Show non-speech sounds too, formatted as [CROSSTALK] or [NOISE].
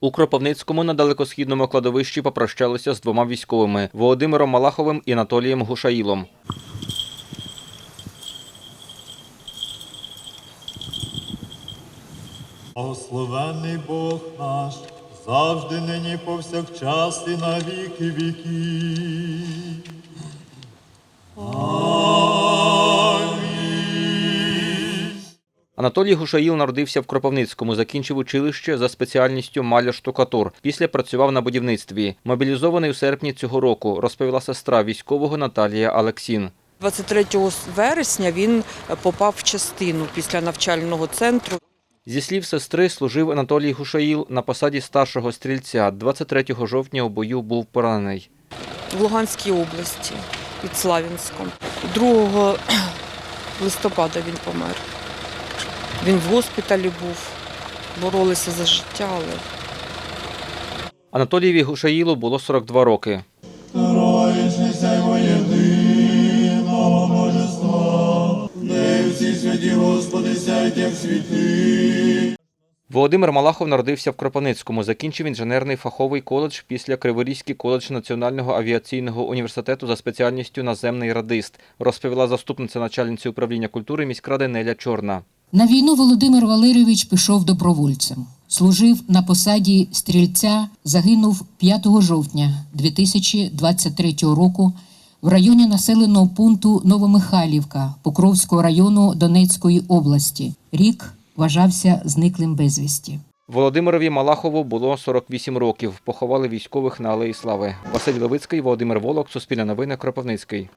У Кропивницькому на далекосхідному кладовищі попрощалися з двома військовими Володимиром Малаховим і Анатолієм Гушаїлом. Благословенний Бог наш, завжди нині повсякчас і на віки віки. Анатолій Гушаїл народився в Кропивницькому, закінчив училище за спеціальністю маляр-штукатур. Після працював на будівництві. Мобілізований у серпні цього року, розповіла сестра військового Наталія Алексін. 23 вересня він попав в частину після навчального центру. Зі слів сестри, служив Анатолій Гушаїл на посаді старшого стрільця. 23 жовтня у бою був поранений. в Луганській області під Славянськом. 2 [CLEARS THROAT] листопада він помер. Він в госпіталі був, боролися за життя, але Анатолієві Гушаїлу було 42 роки. Троїчне сяйво єдиного божества, де всі святі Господи сяють, як світи. Володимир Малахов народився в Кропивницькому. Закінчив інженерний фаховий коледж після Криворізький коледж Національного авіаційного університету за спеціальністю наземний радист, розповіла заступниця начальниці управління культури міськради Неля Чорна. На війну Володимир Валерійович пішов добровольцем. Служив на посаді стрільця, загинув 5 жовтня 2023 року в районі населеного пункту Новомихайлівка Покровського району Донецької області. Рік вважався зниклим безвісті. Володимирові Малахову було 48 років. Поховали військових на Алеї Слави. Василь Левицький, Володимир Волок, Суспільне новини, Кропивницький.